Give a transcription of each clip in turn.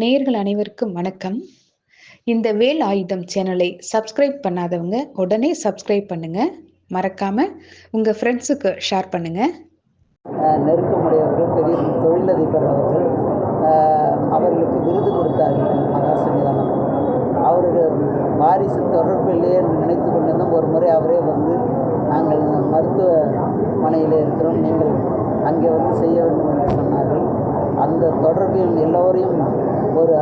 நேர்கள் அனைவருக்கும் வணக்கம். இந்த வேல் ஆயுதம் சேனலை சப்ஸ்கிரைப் பண்ணாதவங்க உடனே சப்ஸ்கிரைப் பண்ணுங்க. மறக்காம உங்க ஃப்ரெண்ட்ஸுக்கு ஷேர் பண்ணுங்க. நெருக்கமுடையவர்கள் பெரிய தொழிலதிபர் அவர்கள் அவர்களுக்கு விருது கொடுத்தார்கள் மகா அவர்கள் வாரிசு தொடர்பிலேயே நினைத்து கொண்டிருந்தோம். ஒரு முறை அவரே வந்து நாங்கள் மருத்துவமனையில் இருக்கிறோம். நீங்கள் அங்கே வந்து செய்ய வேண்டும் என்று சொன்னார்கள். அந்த தொடர்பில் எல்லோரையும் ஒரு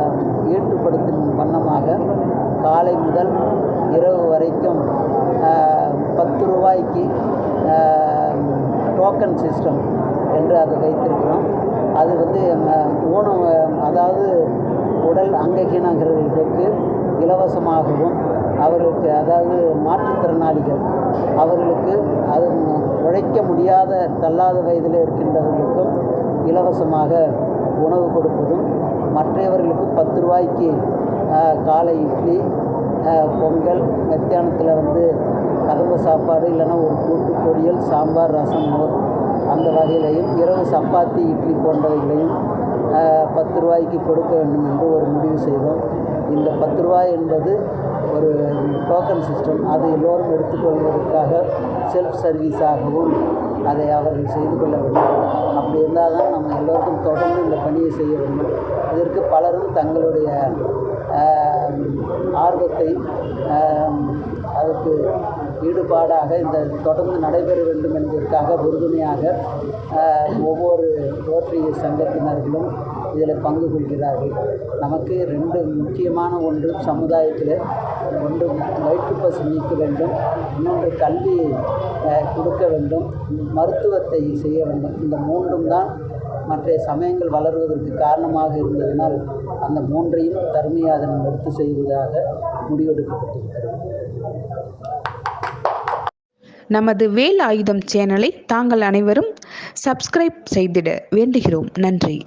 ஈட்டுப்படுத்தும் வண்ணமாக காலை முதல் இரவு வரைக்கும் பத்து ரூபாய்க்கு டோக்கன் சிஸ்டம் என்று அதை வைத்திருக்கிறோம். அது வந்து ஊனம் அதாவது உடல் அங்ககீனங்கிறவர்களுக்கு இலவசமாகவும் அவர்களுக்கு அதாவது மாற்றுத்திறனாளிகள் அவர்களுக்கு அது உழைக்க முடியாத தள்ளாத வயதில் இருக்கின்றவர்களுக்கும் இலவசமாக உணவு கொடுப்பதும் மற்றவர்களுக்கு பத்து ரூபாய்க்கு காலை இட்லி பொங்கல் மத்தியானத்தில் வந்து கதம்ப சாப்பாடு இல்லைன்னா ஒரு கூட்டு பொரியல் சாம்பார் ரசம் மோர் அந்த வகையிலையும் இரவு சப்பாத்தி இட்லி போன்றவைகளையும் பத்து ரூபாய்க்கு கொடுக்க வேண்டும் என்று ஒரு முடிவு செய்தோம். இந்த பத்து ரூபாய் என்பது ஒரு டோக்கன் சிஸ்டம் அது எல்லோரும் எடுத்துக்கொள்வதற்காக செல்ஃப் சர்வீஸாகவும் அதை அவர்கள் செய்து கொள்ள வேண்டும். அப்படி இருந்தால் தான் நம்ம எல்லோருக்கும் தொடர்ந்து இந்த பணியை செய்ய வேண்டும். இதற்கு பலரும் தங்களுடைய ஆர்வத்தை அதற்கு ஈடுபாடாக இந்த தொடர்ந்து நடைபெற வேண்டும் என்பதற்காக உறுதுணையாக ஒவ்வொரு ரோட்டரி சங்கத்தினர்களும் இதில் பங்கு கொள்கிறார்கள். நமக்கு ரெண்டு முக்கியமான ஒன்று சமுதாயத்தில் ஒன்று வயிற்று நீக்க வேண்டும் இன்னொன்று கல்வி கொடுக்க வேண்டும் மருத்துவத்தை செய்ய வேண்டும். இந்த மூன்றும் தான் மற்ற சமயங்கள் வளர்வதற்கு காரணமாக இருந்ததனால் அந்த மூன்றையும் தர்மயாதனம் எடுத்து செய்வதாக முடிவெடுக்கப்பட்டிருக்கிறது. நமது வேல் ஆயுதம் சேனலை தாங்கள் அனைவரும் சப்ஸ்கிரைப் செய்திட வேண்டுகிறோம். நன்றி.